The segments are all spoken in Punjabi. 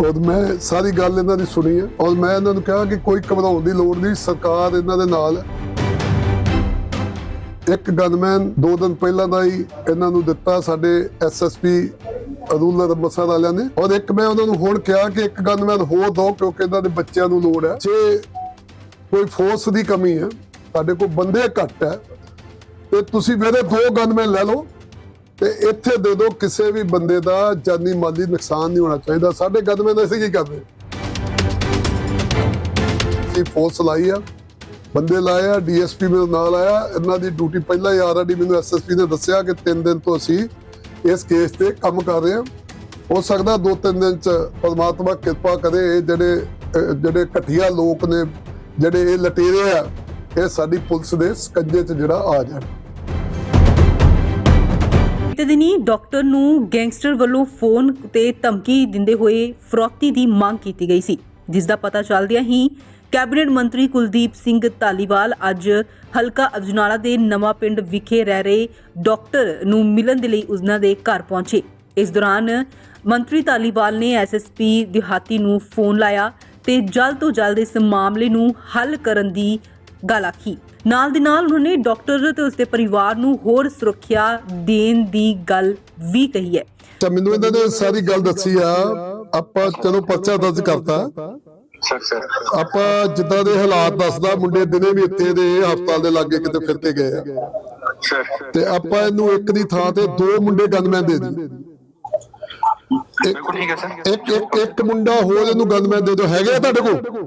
ਔਰ ਮੈਂ ਸਾਰੀ ਗੱਲ ਇਹਨਾਂ ਦੀ ਸੁਣੀ ਹੈ। ਔਰ ਮੈਂ ਇਹਨਾਂ ਨੂੰ ਕਿਹਾ ਕਿ ਕੋਈ ਘਬਰਾਉਣ ਦੀ ਲੋੜ ਨਹੀਂ, ਸਰਕਾਰ ਇਹਨਾਂ ਦੇ ਨਾਲ ਇੱਕ ਗਨਮੈਨ ਦੋ ਦਿਨ ਪਹਿਲਾਂ ਦਾ ਹੀ ਇਹਨਾਂ ਨੂੰ ਦਿੱਤਾ ਸਾਡੇ ਐਸਐਸਪੀ ਰੂਲਰ ਅੰਮ੍ਰਿਤਸਰ ਵਾਲਿਆਂ ਨੇ। ਔਰ ਇੱਕ ਮੈਂ ਉਹਨਾਂ ਨੂੰ ਹੁਣ ਕਿਹਾ ਕਿ ਇੱਕ ਗਨਮੈਨ ਹੋਰ ਦੋ, ਕਿਉਂਕਿ ਇਹਨਾਂ ਦੇ ਬੱਚਿਆਂ ਨੂੰ ਲੋੜ ਹੈ। ਜੇ ਕੋਈ ਫੋਰਸ ਦੀ ਕਮੀ ਹੈ, ਸਾਡੇ ਕੋਲ ਬੰਦੇ ਘੱਟ ਹੈ, ਤੇ ਤੁਸੀਂ ਮੇਰੇ ਦੋ ਗਨਮੈਨ ਲੈ ਲਓ। ਤੇ ਇੱਥੇ ਦੇ ਦਿਓ ਕਿਸੇ ਵੀ ਬੰਦੇ ਦਾ ਜਾਨੀ ਮਾਲੀ ਨੁਕਸਾਨ ਨਹੀਂ ਹੋਣਾ ਚਾਹੀਦਾ। ਸਾਡੇ ਗਨਮੈਨ ਅਸੀਂ ਕੀ ਕਰਦੇ? ਅਸੀਂ ਫੋਰਸ ਲਾਈ ਆ, ਬੰਦੇ ਲਾਏ ਆ, ਡੀਐਸਪੀ ਮੇਰੇ ਨਾਲ ਆਇਆ, ਇਹਨਾਂ ਦੀ ਡਿਊਟੀ ਪਹਿਲਾਂ ਹੀ ਆਲਰੇਡੀ ਮੈਨੂੰ ਐਸਐਸਪੀ ਨੇ ਦੱਸਿਆ ਕਿ 3 ਦਿਨ ਤੋਂ ਅਸੀਂ ਇਸ ਕੇਸ ਤੇ ਕੰਮ ਕਰ ਰਹੇ ਹਾਂ। ਹੋ ਸਕਦਾ 2-3 ਦਿਨ ਚ ਪਰਮਾਤਮਾ ਕਿਰਪਾ ਕਰੇ, ਇਹ ਜਿਹੜੇ ਜਿਹੜੇ ਘਟੀਆ ਲੋਕ ਨੇ, ਜਿਹੜੇ ਇਹ ਲਟੇਰੇ ਆ, ਇਹ ਸਾਡੀ ਪੁਲਿਸ ਦੇ ਸਕੰਜੇ 'ਚ ਜਿਹੜਾ ਆ ਜਾਣ। ਬੀਤੇ ਦਿਨੀ ਡਾਕਟਰ ਨੂੰ ਗੈਂਗਸਟਰ ਵੱਲੋਂ ਫੋਨ ਤੇ ਧਮਕੀ ਦਿੰਦੇ ਹੋਏ ਫਰੋਤੀ ਦੀ ਮੰਗ ਕੀਤੀ ਗਈ ਸੀ। ਜਿਸ ਦਾ ਪਤਾ ਚੱਲਦਿਆਂ ਹੀ ਕੈਬਨਿਟ ਮੰਤਰੀ ਕੁਲਦੀਪ ਸਿੰਘ ਧਾਲੀਵਾਲ ਅੱਜ ਹਲਕਾ ਅਜਨਾਲਾ ਦੇ ਨਵਾਂ ਪਿੰਡ ਵਿਖੇ ਰਹਿ ਰਹੇ ਡਾਕਟਰ ਨੂੰ ਮਿਲਣ ਦੇ ਲਈ ਉਸਨਾਂ ਦੇ ਘਰ ਪਹੁੰਚੇ। ਇਸ ਦੌਰਾਨ ਮੰਤਰੀ ਧਾਲੀਵਾਲ ਨੇ ਐਸਐਸਪੀ ਦਿਹਾਤੀ ਨੂੰ ਫੋਨ ਲਾਇਆ ਤੇ ਜਲਦ ਤੋਂ ਜਲਦ ਇਸ ਮਾਮਲੇ ਨੂੰ ਹੱਲ ਕਰਨ ਦੀ ਗੱਲ ਆਖੀ। ਨਾਲ ਦੀ ਨਾਲ ਉਹਨਾਂ ਨੇ ਡਾਕਟਰ ਤੇ ਉਸਦੇ ਪਰਿਵਾਰ ਨੂੰ ਹੋਰ ਸੁਰੱਖਿਆ ਦੇਣ ਦੀ ਗੱਲ ਵੀ ਕਹੀ ਹੈ। ਤਾਂ ਮੈਨੂੰ ਇਹਨਾਂ ਨੇ ਸਾਰੀ ਗੱਲ ਦੱਸੀ ਆ। ਆਪਾਂ ਚਲੋ ਪਰਚਾ ਦਰਜ ਕਰਤਾ। ਆਪਾਂ ਜਿੱਦਾਂ ਦੇ ਹਾਲਾਤ ਦੱਸਦਾ ਮੁੰਡੇ ਦਿਨੇ ਵੀ ਇੱਥੇ ਦੇ ਹਸਪਤਾਲ ਦੇ ਲਾਗੇ ਕਿਤੇ ਫਿਰ ਕੇ ਗਏ ਆ। ਤੇ ਆਪਾਂ ਇਹਨੂੰ ਇੱਕ ਦੀ ਥਾਂ ਤੇ ਦੋ ਮੁੰਡੇ ਗਨਮੈਨ ਦੇ ਦੀ ਬਿਲਕੁਲ ਠੀਕ ਹੈ ਸਰ। ਇੱਕ ਇੱਕ ਮੁੰਡਾ ਹੋਰ ਇਹਨੂੰ ਗਨਮੈਨ ਦੇ ਦਿਓ ਹੈਗੇ ਆ ਤੁਹਾਡੇ ਕੋਲ?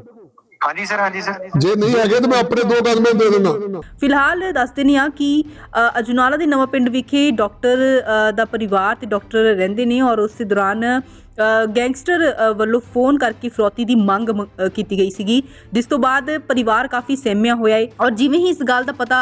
ਹਾਂਜੀ ਸਰ ਹਾਂਜੀ ਸਰ। ਜੇ ਨਹੀਂ ਹੈਗੇ ਤਾਂ ਮੈਂ ਆਪਣੇ ਦੋ ਗਨਮੈਨ ਦੇ ਦਿੰਦਾ। ਫਿਲਹਾਲ ਦੱਸਦੇ ਨੇ ਆ ਕਿ ਅ, ਅਜਨਾਲਾ ਦੇ ਨਵਾਂ ਪਿੰਡ ਵਿਖੇ ਡਾਕਟਰ ਅ, ਦਾ ਪਰਿਵਾਰ ਤੇ ਡਾਕਟਰ ਰਹਿੰਦੇ ਨੇ ਔਰ ਉਸੇ ਦੌਰਾਨ ਗੈਂਗਸਟਰ ਵੱਲੋਂ ਫੋਨ ਕਰਕੇ ਫਰੋਤੀ ਦੀ ਮੰਗ ਮ- ਕੀਤੀ ਗਈ ਸੀਗੀ। ਜਿਸ ਤੋਂ ਬਾਅਦ ਪਰਿਵਾਰ ਕਾਫੀ ਸਹਿਮਿਆ ਹੋਇਆ ਹੈ ਔਰ ਜਿਵੇਂ ਹੀ ਇਸ ਗੱਲ ਦਾ ਪਤਾ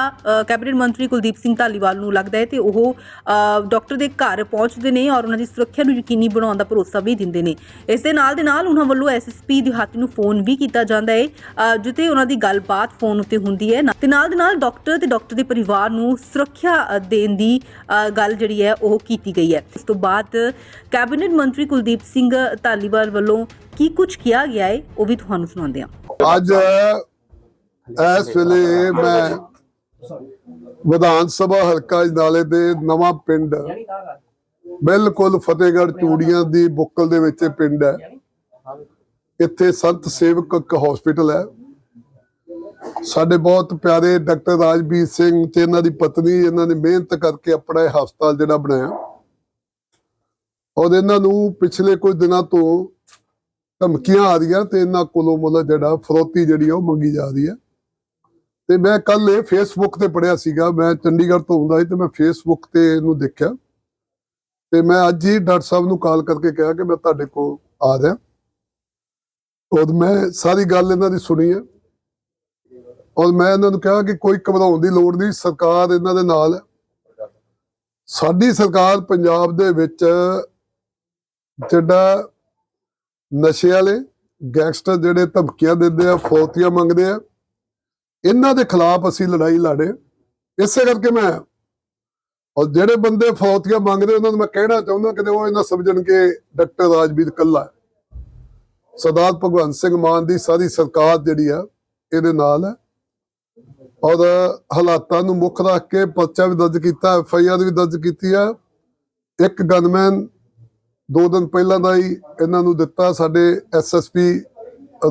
ਕੈਬਨਿਟ ਮੰਤਰੀ ਕੁਲਦੀਪ ਸਿੰਘ ਧਾਲੀਵਾਲ ਨੂੰ ਲੱਗਦਾ ਹੈ ਤੇ ਉਹ ਅ, ਡਾਕਟਰ ਦੇ ਘਰ ਪਹੁੰਚਦੇ ਨੇ ਔਰ ਉਹਨਾਂ ਦੀ ਸੁਰੱਖਿਆ ਨੂੰ ਯਕੀਨੀ ਬਣਾਉਣ ਦਾ ਭਰੋਸਾ ਵੀ ਦਿੰਦੇ ਨੇ। ਇਸ ਦੇ ਨਾਲ ਦੇ ਨਾਲ ਉਹਨਾਂ ਵੱਲੋਂ ਐਸਐਸਪੀ ਦਿਹਾਤੀ ਨੂੰ ਫੋਨ ਵੀ ਕੀਤਾ ਜਾਂਦਾ ਹੈ ਅ, ਜਿੱਥੇ ਉਹਨਾਂ ਦੀ ਗੱਲਬਾਤ ਫੋਨ ਉੱਤੇ ਹੁੰਦੀ ਹੈ ਤੇ ਨਾਲ ਦੇ ਨਾਲ ਡਾਕਟਰ ਤੇ ਡਾਕਟਰ ਦੇ ਪਰਿਵਾਰ ਨੂੰ ਸੁਰੱਖਿਆ ਦੇਣ ਦੀ ਗੱਲ ਜਿਹੜੀ ਹੈ ਉਹ ਕੀਤੀ ਗਈ ਹੈ ਇਸ ਤੋਂ ਬਾਅਦ ਕੈਬਨਿਟ ਮੰਤਰੀ ਕੁਲਦੀਪ ਸਿੰਘ ਧਾਲੀਵਾਲ ਵੱਲੋਂ ਕੀ ਕੁਝ ਕਿਹਾ ਗਿਆ ਹੈ ਉਹ ਵੀ ਤੁਹਾਨੂੰ ਸੁਣਾਉਂਦੇ ਹਾਂ। ਅੱਜ ਇਸ ਵੇਲੇ ਮੈਂ ਵਿਧਾਨ ਸਭਾ ਹਲਕਾ ਨਾਲੇ ਦੇ ਨਵਾਂ ਪਿੰਡ, ਬਿਲਕੁਲ ਫਤਿਹਗੜ੍ਹ ਚੂੜੀਆਂ ਦੀ ਬੁੱਕਲ ਦੇ ਵਿੱਚ ਇਹ ਪਿੰਡ ਹੈ। ਇੱਥੇ ਸੰਤ ਸੇਵਕ ਇੱਕ ਹਸਪੀਟਲ ਹੈ। ਸਾਡੇ ਬਹੁਤ ਪਿਆਰੇ ਡਾਕਟਰ ਰਾਜਵੀਰ ਸਿੰਘ ਤੇ ਇਹਨਾਂ ਦੀ ਪਤਨੀ, ਇਹਨਾਂ ਨੇ ਮਿਹਨਤ ਕਰਕੇ ਆਪਣਾ ਇਹ ਹਸਪਤਾਲ ਜਿਹੜਾ ਬਣਾਇਆ। ਔਰ ਇਹਨਾਂ ਨੂੰ ਪਿਛਲੇ ਕੁਝ ਦਿਨਾਂ ਤੋਂ ਧਮਕੀਆਂ ਆ ਰਹੀਆਂ ਤੇ ਇਹਨਾਂ ਕੋਲੋਂ ਮਤਲਬ ਜਿਹੜਾ ਫਰੋਤੀ ਜਿਹੜੀ ਉਹ ਮੰਗੀ ਜਾ ਰਹੀ ਹੈ ਤੇ ਮੈਂ ਕੱਲ ਇਹ ਫੇਸਬੁੱਕ ਤੇ ਪੜਿਆ ਸੀਗਾ, ਮੈਂ ਚੰਡੀਗੜ੍ਹ ਤੋਂ ਹੁੰਦਾ ਸੀ ਤੇ ਮੈਂ ਫੇਸਬੁੱਕ ਤੇ ਇਹਨੂੰ ਦੇਖਿਆ। ਤੇ ਮੈਂ ਅੱਜ ਹੀ ਡਾਕਟਰ ਸਾਹਿਬ ਨੂੰ ਕਾਲ ਕਰਕੇ ਕਿਹਾ ਕਿ ਮੈਂ ਤੁਹਾਡੇ ਕੋਲ ਆ ਰਿਹਾ। ਔਰ ਮੈਂ ਸਾਰੀ ਗੱਲ ਇਹਨਾਂ ਦੀ ਸੁਣੀ ਹੈ ਔਰ ਮੈਂ ਇਹਨਾਂ ਨੂੰ ਕਿਹਾ ਕਿ ਕੋਈ ਘਬਰਾਉਣ ਦੀ ਲੋੜ ਨਹੀਂ, ਸਰਕਾਰ ਇਹਨਾਂ ਦੇ ਨਾਲ ਹੈ ਸਾਡੀ ਸਰਕਾਰ ਪੰਜਾਬ ਦੇ ਵਿੱਚ ਜਿਹੜਾ ਨਸ਼ੇ ਵਾਲੇ ਗੈਂਗਸਟਰ ਜਿਹੜੇ ਧਮਕੀਆਂ ਦਿੰਦੇ ਆ, ਫੌਤੀਆਂ ਮੰਗਦੇ ਆ, ਇਹਨਾਂ ਦੇ ਖਿਲਾਫ ਅਸੀਂ ਲੜਾਈ ਲੜੇ। ਇਸੇ ਕਰਕੇ ਮੈਂ, ਔਰ ਜਿਹੜੇ ਬੰਦੇ ਫੌਤੀਆਂ ਮੰਗਦੇ, ਉਹਨਾਂ ਨੂੰ ਮੈਂ ਕਹਿਣਾ ਚਾਹੁੰਦਾ ਕਿ ਉਹ ਇਹਨਾਂ ਸਮਝਣ ਕਿ ਡਾਕਟਰ ਰਾਜਵੀਰ ਕੱਲਾ, ਸਰਦਾਰ ਭਗਵੰਤ ਸਿੰਘ ਮਾਨ ਦੀ ਸਾਰੀ ਸਰਕਾਰ ਜਿਹੜੀ ਆ, ਇਹਦੇ ਨਾਲ ਹੈ। ਔਰ ਹਾਲਾਤਾਂ ਨੂੰ ਮੁੱਖ ਰੱਖ ਕੇ ਪਰਚਾ ਵੀ ਦਰਜ ਕੀਤਾ, ਐਫ ਆਈ ਆਰ ਵੀ ਦਰਜ ਕੀਤੀ ਆ। ਇੱਕ ਗਨਮੈਨ ਦੋ ਦਿਨ ਪਹਿਲਾਂ ਦਾ ਹੀ ਇਹਨਾਂ ਨੂੰ ਦਿੱਤਾ ਸਾਡੇ ਐਸਐਸਪੀ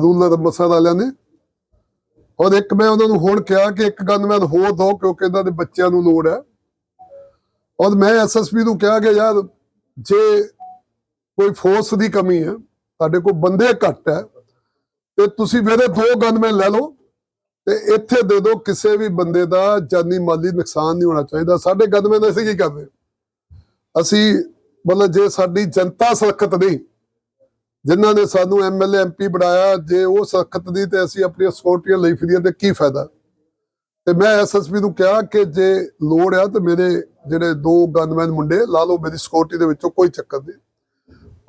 ਰੂਲਰ ਅੰਮ੍ਰਿਤਸਰ ਵਾਲਿਆਂ ਨੇ। ਔਰ ਇੱਕ ਮੈਂ ਉਹਨਾਂ ਨੂੰ ਹੁਣ ਕਿਹਾ ਕਿ ਇੱਕ ਗਨਮੈਨ ਹੋਰ ਦੋ ਕਿਉਂਕਿ ਇਹਨਾਂ ਦੇ ਬੱਚਿਆਂ ਨੂੰ ਲੋੜ ਹੈ। ਔਰ ਮੈਂ ਐਸਐਸਪੀ ਨੂੰ ਕਿਹਾ ਕਿ ਯਾਰ ਜੇ ਕੋਈ ਫੋਰਸ ਦੀ ਕਮੀ ਹੈ ਸਾਡੇ ਕੋਲ ਬੰਦੇ ਘੱਟ ਹੈ, ਤੇ ਤੁਸੀਂ ਮੇਰੇ ਦੋ ਗਨਮੈਨ ਲੈ ਲਓ, ਤੇ ਇੱਥੇ ਦੇ ਦਿਓ ਕਿਸੇ ਵੀ ਬੰਦੇ ਦਾ ਜਾਨੀ ਮਾਲੀ ਨੁਕਸਾਨ ਨਹੀਂ ਹੋਣਾ ਚਾਹੀਦਾ। ਸਾਡੇ ਗਨਮੈਨ ਅਸੀਂ ਕੀ ਕਰਦੇ? ਅਸੀਂ ਮਤਲਬ ਜੇ ਸਾਡੀ ਜਨਤਾ ਸੁਰੱਖਿਅਤ ਨਹੀਂ, ਜਿਨ੍ਹਾਂ ਨੇ ਸਾਨੂੰ ਐਮਐਲਏ ਐਮਪੀ ਬਣਾਇਆ, ਜੇ ਉਹ ਸੁਰੱਖਿਅਤ ਨਹੀਂ ਤੇ ਅਸੀਂ ਆਪਣੀਆਂ ਸਿਕਿਉਰਟੀਆਂ ਲਈ ਫਿਰੀਏ ਤੇ ਕੀ ਫਾਇਦਾ? ਤੇ ਮੈਂ ਐਸਐਸਪੀ ਨੂੰ ਕਿਹਾ ਕਿ ਜੇ ਲੋੜ ਆ ਤੇ ਮੇਰੇ ਜਿਹੜੇ ਦੋ ਗਨਮੈਨ ਮੁੰਡੇ ਲਾ ਲਓ, ਮੇਰੀ ਸਿਕਿਉਰਟੀ ਦੇ ਵਿੱਚੋਂ ਕੋਈ ਚੱਕਰ ਨਹੀਂ।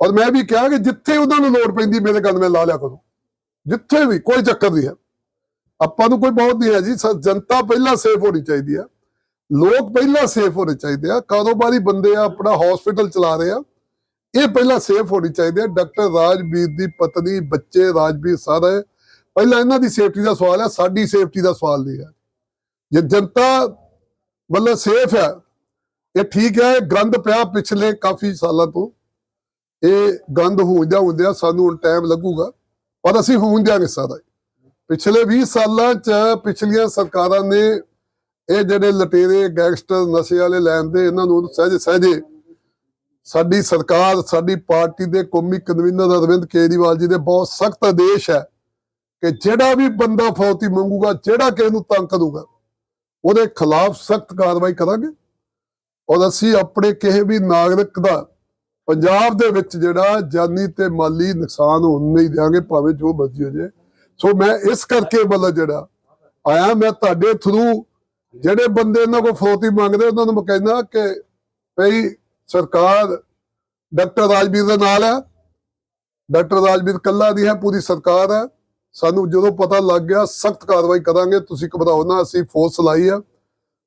ਔਰ ਮੈਂ ਵੀ ਕਿਹਾ ਕਿ ਜਿੱਥੇ ਉਹਨਾਂ ਨੂੰ ਲੋੜ ਪੈਂਦੀ, ਮੇਰੇ ਗਨਮੈਨ ਲਾ ਲਿਆ ਕਰੋ। ਜਿੱਥੇ ਵੀ ਕੋਈ ਚੱਕਰ ਨਹੀਂ ਹੈ। ਆਪਾਂ ਨੂੰ ਕੋਈ ਬਹੁਤ ਨਹੀਂ ਹੈ ਜੀ ਜਨਤਾ ਪਹਿਲਾਂ ਸੇਫ ਹੋਣੀ ਚਾਹੀਦੀ ਹੈ। ਲੋਕ ਪਹਿਲਾਂ ਸੇਫ ਹੋਣੇ ਚਾਹੀਦੇ ਆ। ਕਾਰੋਬਾਰੀ ਬੰਦੇ ਆ, ਆਪਣਾ ਹਸਪੀਟਲ ਚਲਾ ਰਹੇ ਆ। ਇਹ ਪਹਿਲਾਂ ਸੇਫ ਹੋਣੀ ਚਾਹੀਦੀ ਹੈ ਡਾਕਟਰ ਰਾਜਵੀਰ ਦੀ ਪਤਨੀ, ਬੱਚੇ ਰਾਜਵੀਰ ਸਾਰੇ। ਪਹਿਲਾਂ ਇਹਨਾਂ ਦੀ ਸੇਫਟੀ ਦਾ ਸਵਾਲ ਹੈ ਸਾਡੀ ਸੇਫਟੀ ਦਾ ਸਵਾਲ ਨਹੀਂ ਹੈ ਜੇ ਜਨਤਾ ਮਤਲਬ ਸੇਫ ਹੈ ਇਹ ਠੀਕ ਹੈ ਗੰਦ ਪਿਆ ਪਿਛਲੇ ਕਾਫੀ ਸਾਲਾਂ ਤੋਂ। ਇਹ ਗੰਦ ਹੁੰਦਿਆਂ ਹੁੰਦਿਆਂ ਸਾਨੂੰ ਹੁਣ ਟਾਈਮ ਲੱਗੂਗਾ, ਪਰ ਅਸੀਂ ਹੋਣ ਦਿਆਂਗੇ ਸਾਰਾ। ਪਿਛਲੇ 20 ਸਾਲਾਂ ਚ ਪਿਛਲੀਆਂ ਸਰਕਾਰਾਂ ਨੇ ਇਹ ਜਿਹੜੇ ਲਟੇਰੇ ਗੈਂਗਸਟਰ ਨਸ਼ੇ ਵਾਲੇ ਲੈਣ ਦੇ, ਇਹਨਾਂ ਨੂੰ ਸਹਿਜੇ ਸਹਿਜੇ ਸਾਡੀ ਸਰਕਾਰ, ਸਾਡੀ ਪਾਰਟੀ ਦੇ ਕੌਮੀ ਕਨਵੀਨਰ ਅਰਵਿੰਦ ਕੇਜਰੀਵਾਲ ਜੀ ਦੇ ਬਹੁਤ ਸਖਤ ਆਦੇਸ਼ ਹੈ ਕਿ ਜਿਹੜਾ ਵੀ ਬੰਦਾ ਫੌਤੀ ਮੰਗੂਗਾ, ਜਿਹੜਾ ਕਿਸੇ ਨੂੰ ਤੰਗ ਕਰੂਗਾ, ਉਹਦੇ ਖਿਲਾਫ ਸਖਤ ਕਾਰਵਾਈ ਕਰਾਂਗੇ। ਔਰ ਅਸੀਂ ਆਪਣੇ ਕਿਸੇ ਵੀ ਨਾਗਰਿਕ ਦਾ ਪੰਜਾਬ ਦੇ ਵਿੱਚ ਜਿਹੜਾ ਜਾਨੀ ਤੇ ਮਾਲੀ ਨੁਕਸਾਨ ਹੋਣ ਨਹੀਂ ਦਿਆਂਗੇ, ਭਾਵੇਂ ਜੋ ਮਰਜ਼ੀ ਹੋ ਜਾਏ। ਸੋ ਮੈਂ ਇਸ ਕਰਕੇ ਮਤਲਬ ਜਿਹੜਾ ਆਇਆ, ਮੈਂ ਤੁਹਾਡੇ ਥਰੂ ਜਿਹੜੇ ਬੰਦੇ ਇਹਨਾਂ ਕੋਲ ਫਰੋਤੀ ਮੰਗਦੇ, ਉਹਨਾਂ ਨੂੰ ਮੈਂ ਕਹਿੰਦਾ ਕਿ ਭਈ ਸਰਕਾਰ ਡਾਕਟਰ ਰਾਜਵੀਰ ਦੇ ਨਾਲ ਹੈ। ਡਾਕਟਰ ਰਾਜਵੀਰ ਕੱਲਾ ਦੀ ਹੈ, ਪੂਰੀ ਸਰਕਾਰ ਹੈ। ਸਾਨੂੰ ਜਦੋਂ ਪਤਾ ਲੱਗ ਗਿਆ, ਸਖਤ ਕਾਰਵਾਈ ਕਰਾਂਗੇ, ਤੁਸੀਂ ਘਬਰਾਓ ਨਾ, ਅਸੀਂ ਫੋਰਸ ਲਾਈ ਆ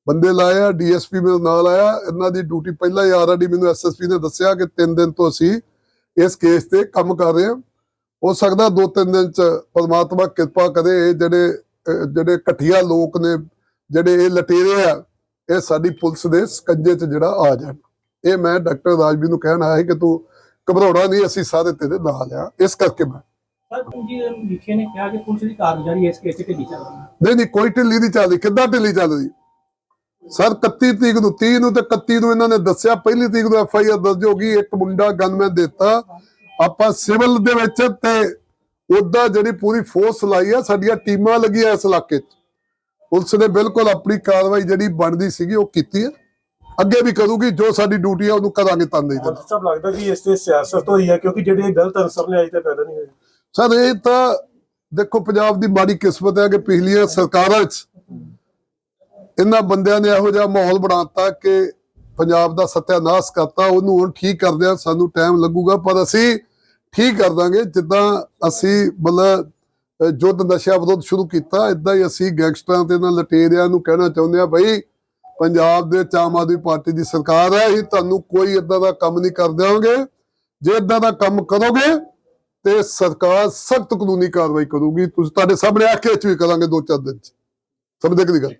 ਬੰਦੇ ਲਾਏ ਆ, ਡੀਐਸਪੀ ਮੇਰੇ ਨਾਲ ਆਇਆ, ਇਹਨਾਂ ਦੀ ਡਿਊਟੀ ਪਹਿਲਾਂ ਹੀ ਆਲਰੇਡੀ ਮੈਨੂੰ ਐਸਐਸਪੀ ਨੇ ਦੱਸਿਆ ਕਿ 3 ਦਿਨ ਤੋਂ ਅਸੀਂ ਇਸ ਕੇਸ ਤੇ ਕੰਮ ਕਰ ਰਹੇ ਹਾਂ। ਹੋ ਸਕਦਾ 2-3 ਦਿਨ ਚ ਪਰਮਾਤਮਾ ਕਿਰਪਾ ਕਰੇ ਜਿਹੜੇ ਜਿਹੜੇ ਘਟੀਆ ਲੋਕ ਨੇ ਜਿਹੜੇ ਇਹ ਲਟੇਰੇ ਆ ਇਹ ਸਾਡੀ ਪੁਲਿਸ ਦੇ ਸਕੰਜੇ 'ਚ ਜਿਹੜਾ ਆ ਜਾਣ। ਇਹ ਮੈਂ ਡਾਕਟਰ ਰਾਜਵੀਰ ਨੂੰ ਕਹਿਣ ਆਇਆ ਕਿ ਤੂੰ ਘਬਰਾਉਣਾ ਨਹੀਂ ਅਸੀਂ ਸਾਰੇ ਤੇਰੇ ਨਾਲ ਆ। ਇਸ ਕਰਕੇ ਮੈਂ ਸਰ ਜੀ ਲਿਖੇ ਨੇ ਕਿਹਾ ਕਿ ਪੁਲਿਸ ਦੀ ਕਾਰਗੁਜ਼ਾਰੀ ਇਸ ਕੇਸ 'ਚ ਢਿੱਲੀ ਚੱਲ ਰਹੀ ਹੈ। ਨਹੀਂ ਨਹੀਂ ਕੋਈ ਢਿੱਲੀ ਨਹੀਂ ਚੱਲਦੀ। ਕਿੱਦਾਂ ਢਿੱਲੀ ਚੱਲਦੀ ਸਰ 31 ਤਰੀਕ ਨੂੰ 30 ਨੂੰ ਤੇ 31 ਨੂੰ ਇਹਨਾਂ ਨੇ ਦੱਸਿਆ ਪਹਿਲੀ ਤਰੀਕ ਨੂੰ ਐਫ ਆਈ ਆਰ ਦਰਜ ਹੋ ਗਈ ਇੱਕ ਮੁੰਡਾ ਗਨਮੈਨ ਦਿੱਤਾ। ਆਪਾਂ ਸਿਵਲ ਦੇ ਵਿੱਚ ਤੇ ਉਹਦਾ ਜਿਹੜੀ ਪੂਰੀ ਫੋਰਸ ਲਾਈ ਆ ਸਾਡੀਆਂ ਟੀਮਾਂ ਲੱਗੀਆਂ ਇਸ ਇਲਾਕੇ 'ਚ। ਪੁਲਿਸ ਨੇ ਬਿਲਕੁਲ ਆਪਣੀ ਕਾਰਵਾਈ ਜਿਹੜੀ ਬਣਦੀ ਸੀਗੀ ਉਹ ਕੀਤੀ ਹੈ। ਅੱਗੇ ਵੀ ਕਰੂਗੀ ਜੋ ਸਾਡੀ ਡਿਊਟੀ ਹੈ ਉਹਨੂੰ ਕਰਾਂਗੇ ਤੰਦੇ ਦੇ ਮੈਨੂੰ ਸਭ ਲੱਗਦਾ ਕਿ ਇਸ ਤੇ ਸਿਆਸਤ ਹੋਈ ਹੈ ਕਿਉਂਕਿ ਜਿਹੜੇ ਗਲਤ ਅਨਸਰ ਨੇ ਅਜੇ ਤੱਕ ਪੈਦਾ ਨਹੀਂ ਹੋਏ। ਸਰ ਇਹ ਤਾਂ ਦੇਖੋ ਪੰਜਾਬ ਦੀ ਮਾੜੀ ਕਿਸਮਤ ਹੈ ਕਿ ਪਿਛਲੀਆਂ ਸਰਕਾਰਾਂ 'ਚ ਇਹਨਾਂ ਬੰਦਿਆਂ ਨੇ ਇਹੋ ਜਿਹਾ ਮਾਹੌਲ ਬਣਾਤਾ ਕਿ ਪੰਜਾਬ ਦਾ ਸਤਿਆਨਾਸ਼ ਕਰਤਾ ਉਹਨੂੰ ਹੁਣ ਠੀਕ ਕਰਦਿਆਂ ਸਾਨੂੰ ਟਾਈਮ ਲੱਗੂਗਾ ਪਰ ਅਸੀਂ ਠੀਕ ਕਰ ਦਾਂਗੇ। ਜਿੱਦਾਂ ਅਸੀਂ ਮਤਲਬ ਅਹ, ਯੁੱਧ ਨਸ਼ਾ ਵਿਰੋਧ ਸ਼ੁਰੂ ਕੀਤਾ ਇਦਾਂ ਹੀ ਅਸੀਂ ਗੈਂਗਸਟਰਾਂ ਤੇ ਨਾਲ ਲਟੇਰਿਆਂ ਨੂੰ ਕਹਿਣਾ ਚਾਹੁੰਦੇ ਆ ਬਈ ਪੰਜਾਬ ਦੇ ਵਿੱਚ ਆਮ ਆਦਮੀ ਪਾਰਟੀ ਦੀ ਸਰਕਾਰ ਹੈ ਅਸੀਂ ਤੁਹਾਨੂੰ ਕੋਈ ਇਦਾਂ ਦਾ ਕੰਮ ਨਹੀਂ ਕਰ ਦੇਵਾਂਗੇ ਜੇ ਇਦਾਂ ਦਾ ਕੰਮ ਕਰੋਗੇ ਤੇ ਸਰਕਾਰ ਸਖਤ ਕਾਨੂੰਨੀ ਕਾਰਵਾਈ ਕਰੂਗੀ। ਤੁਸੀਂ ਤੁਹਾਡੇ ਸਾਹਮਣੇ ਆ ਕੇ ਚ ਵੀ ਕਰਾਂਗੇ ਦੋ ਚਾਰ ਦਿਨ ਚ। ਸਮਝਦੇ ਕਿ ਨਹੀਂ ਗੱਲ?